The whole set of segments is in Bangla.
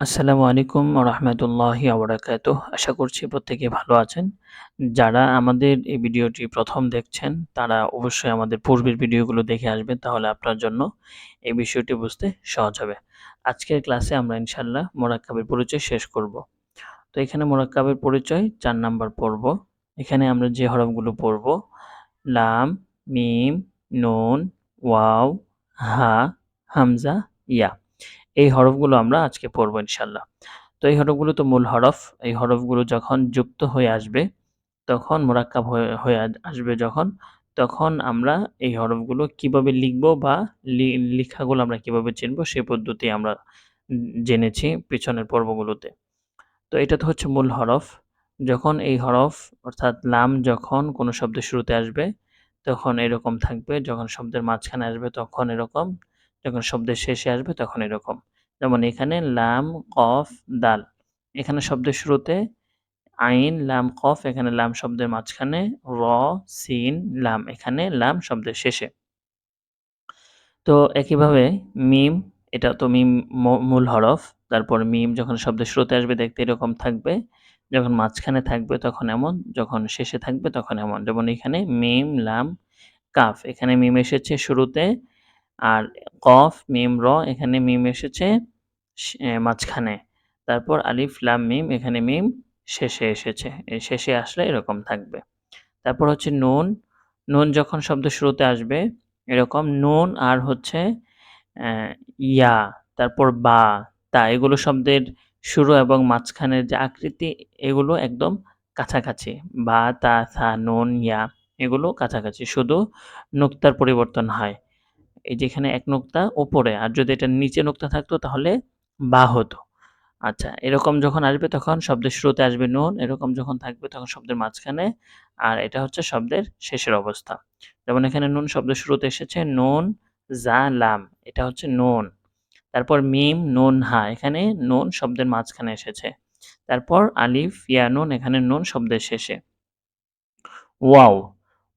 আসসালামু আলাইকুম রহমতুল্লাহি আবরাকাতুহ। আশা করছি প্রত্যেকে ভালো আছেন। যারা আমাদের এই ভিডিওটি প্রথম দেখছেন, তারা অবশ্যই আমাদের পূর্বের ভিডিওগুলো দেখে আসবেন, তাহলে আপনার জন্য এই বিষয়টি বুঝতে সহজ হবে। আজকের ক্লাসে আমরা ইনশাল্লাহ মোরাক্কাবের পরিচয় শেষ করব। তো এখানে মোরাক্কাবের পরিচয়, চার নাম্বার পড়ব এখানে আমরা যে হরফগুলো পড়ব, লাম, মিম, নুন, ওয়াও, হা, হামজা, ইয়া। এই হরফগুলো আমরা আজকে পড়ব ইনশাল্লাহ তো এই হরফগুলো তো মূল হরফ। এই হরফগুলো যখন যুক্ত হয়ে আসবে, তখন মোরাক্কাব হয়ে আসবে যখন, তখন আমরা এই হরফগুলো কীভাবে লিখব বা লেখাগুলো আমরা কীভাবে চিনব সেই পদ্ধতি আমরা জেনেছি পিছনের পর্বগুলোতে। তো এটা তো হচ্ছে মূল হরফ। যখন এই হরফ, অর্থাৎ লাম যখন কোনো শব্দের শুরুতে আসবে, তখন এরকম থাকবে। যখন শব্দের মাঝখানে আসবে, তখন এরকম যখন শব্দের শেষে আসবে তখন এরকম। যেমন এখানে লাম, কফ, দাল। এখানে শব্দের শুরুতে আইন, লাম, কফ, এখানে লাম শব্দের মাঝখানে র, সিন, লাম। এখানে লাম শব্দের শেষে। তো একইভাবে মিম, এটা তো মিম মূল হরফ। তারপর মিম যখন শব্দের শুরুতে আসবে দেখতে এরকম থাকবে। যখন মাঝখানে থাকবে তখন এমন, যখন শেষে থাকবে তখন এমন। যেমন এখানে মিম, লাম, কাফ। এখানে মিম এসেছে শুরুতে আর কফ, মিম, র এখানে মিম এসেছে মাঝখানে। তারপর আলিফ, লাম, মিম এখানে মিম শেষে এসেছে। শেষে আসলে এরকম থাকবে। তারপর হচ্ছে নুন। নুন যখন শব্দ শুরুতে আসবে, এরকম নুন আর হচ্ছে ইয়া, তারপর বা, তা এগুলো শব্দের শুরু এবং মাঝখানের যে আকৃতি, এগুলো একদম কাছাকাছি। বা, তা, থা, নুন, ইয়া, এগুলো কাছাকাছি। শুধু নুক্তার পরিবর্তন হয়। এই যেখানে এক নোক্তা ওপরে, আর যদি এটা নিচে নোক্তা থাকতো তাহলে বা হতো। আচ্ছা এরকম যখন আসবে তখন শব্দের শুরুতে আসবে নুন, এরকম যখন থাকবে তখন শব্দের মাঝখানে, আর এটা হচ্ছে শব্দের শেষের অবস্থা। যেমন এখানে নুন শব্দের শুরুতে এসেছে, নুন জা লাম, এটা হচ্ছে নুন। তারপর মিম, নুন হা, এখানে নুন শব্দের মাঝখানে এসেছে। তারপর আলিফ, ইয়া, নুন, এখানে নুন শব্দের শেষে। ওয়াও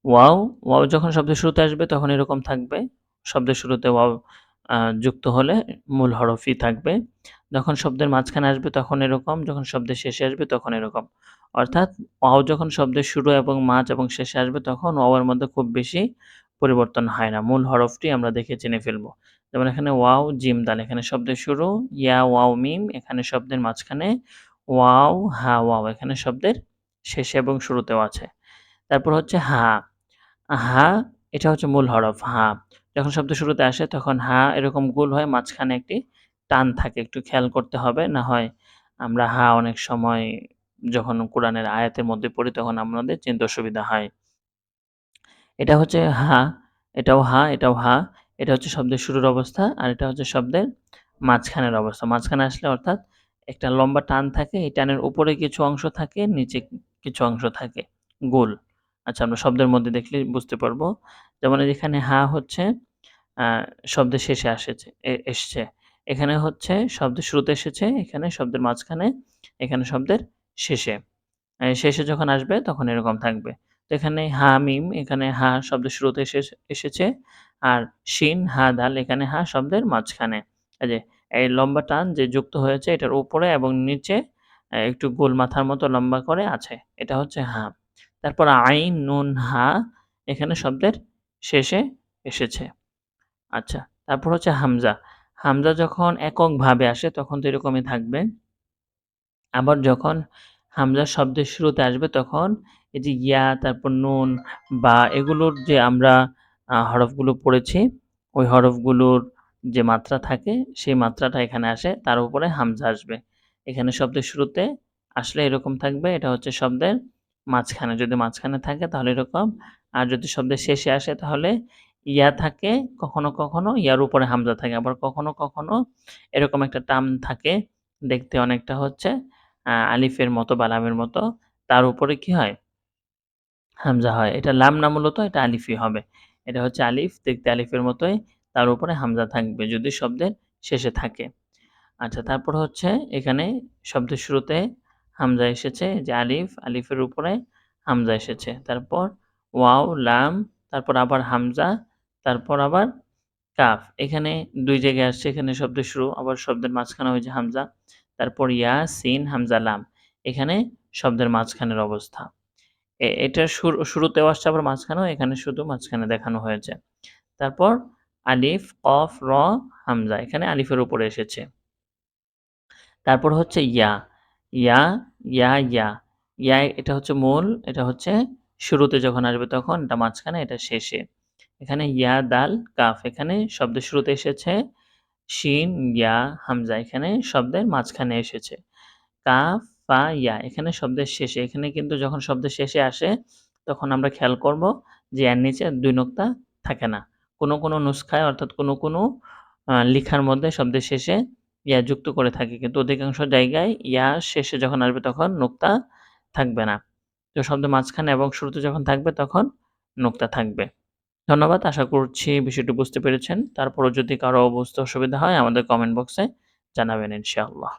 ওয়াও ওয়াও যখন শব্দের শুরুতে আসবে তখন এরকম থাকবে। শব্দের শুরুতে ওয়াও যুক্ত হলে মূল হরফই থাকবে। যখন শব্দের মাঝখানে আসবে তখন এরকম, যখন শব্দের শেষে আসবে তখন এরকম। অর্থাৎ ওয়াও যখন শব্দের শুরু এবং মাঝ এবং শেষে আসবে তখন ওয়াওয়ের মধ্যে খুব বেশি পরিবর্তন হয় না। মূল হরফটি আমরা দেখে চিনে ফেলব। যেমন এখানে ওয়াও, জিম দাল এখানে শব্দের শুরু, ইয়া, ওয়াও, মিম। এখানে শব্দের মাঝখানে ওয়াও, হা, ওয়াও। এখানে শব্দের শেষে এবং শুরুতেও আছে। তারপর হচ্ছে হা। হা এটা হচ্ছে মূল হরফ, হা। যখন শব্দ শুরুতে আসে তখন হা এরকম গোল হয় মাঝখানে একটি টান থাকে, একটু খেয়াল করতে হবে। না হয় আমরা হা অনেক সময় যখন কোরআনের আয়াতের মধ্যে পড়ি তখন আমাদের চিন্তা অসুবিধা হয়। এটা হচ্ছে হা, এটাও হা এটাও হা। এটা হচ্ছে শব্দের শুরুর অবস্থা আর এটা হচ্ছে শব্দের মাঝখানের অবস্থা। মাঝখানে আসলে অর্থাৎ একটা লম্বা টান থাকে, এই টানের উপরে কিছু অংশ থাকে, নিচে কিছু অংশ থাকে, গোল। আচ্ছা আমরা শব্দের মধ্যে দেখলে বুঝতে পারব। যেমন এখানে হা হচ্ছে শব্দের শেষে আসেছে এসছে। এখানে হচ্ছে শব্দের শুরুতে এসেছে, এখানে শব্দের মাঝখানে, এখানে শব্দের শেষে। শেষে যখন আসবে তখন এরকম থাকবে। তো এখানে হা, মিম, এখানে হা শব্দের শুরুতে এসে, এসেছে। আর শিন, হা, দাল, এখানে হা, শব্দের মাঝখানে। যে এই লম্বা টান যে যুক্ত হয়েছে এটার উপরে এবং নিচে একটু গোল মাথার মতো লম্বা করে আছে। এটা হচ্ছে হা। তারপর আইন নুন হা এখানে শব্দের শেষে এসেছে। আচ্ছা তারপর হচ্ছে হামজা। হামজা যখন এককভাবে আসে তখন তো এরকমই থাকবে। আবার যখন হামজা শব্দের শুরুতে আসবে তখন এই যে ইয়া, তারপর নুন, বা এগুলোর যে আমরা হরফগুলো পড়েছি, ওই হরফগুলোর যে মাত্রা থাকে সেই মাত্রাটা এখানে আসে, তার উপরে হামজা আসবে। এখানে শব্দের শুরুতে আসলে এরকম থাকবে, এটা হচ্ছে শব্দের মাঝখানে, যদি মাঝখানে থাকে তাহলে এরকম। আর যদি শব্দের শেষে আসে তাহলে ইয়া থাকে, কখনো কখনো ইয়ার উপরে হামজা থাকে, আবার কখনো কখনো এরকম একটা টার্ম থাকে, দেখতে অনেকটা হচ্ছে আলিফের মতো বা লামের মতো, তার উপরে কি হয়? হামজা হয়। এটা লাম না মূলত, এটা আলিফই হবে। এটা হচ্ছে আলিফ, দেখতে আলিফের মতোই, তার উপরে হামজা থাকবে যদি শব্দের শেষে থাকে। আচ্ছা তারপর হচ্ছে এখানে শব্দের শুরুতে হামজা এসেছে যে আলিফ, আলিফের উপরে হামজা এসেছে। তারপর ওয়াও, লাম, তারপর আবার হামজা, তারপর আবার কাফ। এখানে দুই জায়গায় আসছে, এখানে শব্দের শুরু, আবার শব্দের মাঝখানে হয়েছে হামজা, তারপর ইয়া সিন হামজা, লাম। এখানে শব্দের মাঝখানের অবস্থা। এ- এটার শুরু শুরুতেও আসছে, আবার মাঝখানেও, এখানে শুধু মাঝখানে দেখানো হয়েছে। তারপর আলিফ, কফ, র, হামজা, এখানে আলিফের উপরে এসেছে। তারপর হচ্ছে ইয়া। ইয়া ইয়া ইয়া। ইয়া এটা হচ্ছে মূল, এটা হচ্ছে শুরুতে যখন আসবে তখন, এটা মাঝখানে, এটা শেষে। এখানে ইয়া, দাল, কাফ। এখানে শব্দের শুরুতে এসেছে, শিন, ইয়া, হামজা। এখানে শব্দের মাঝখানে এসেছে। কাফ, ফা, ইয়া। এখানে শব্দের শেষে। এখানে কিন্তু যখন শব্দের শেষে আসে, তখন আমরা খেয়াল করব যে এর নিচে দুই নোক্তা থাকে না। কোনো কোনো নুস্খায়, অর্থাৎ কোনো কোনো লেখার মধ্যে শব্দের শেষে ইয়া যুক্ত করে থাকে। কিন্তু অধিকাংশ জায়গায় ইয়া শেষে যখন আসবে তখন নোক্তা থাকবে না। তো শব্দ মাঝখানে এবং শুরুতে যখন থাকবে তখন নোক্তা থাকবে। ধন্যবাদ, আশা করছি বিষয়টি বুঝতে পেরেছেন। তারপরও যদি কারও বুঝতে অসুবিধা হয় আমাদের কমেন্ট বক্সে জানাবেন ইনশাআল্লাহ।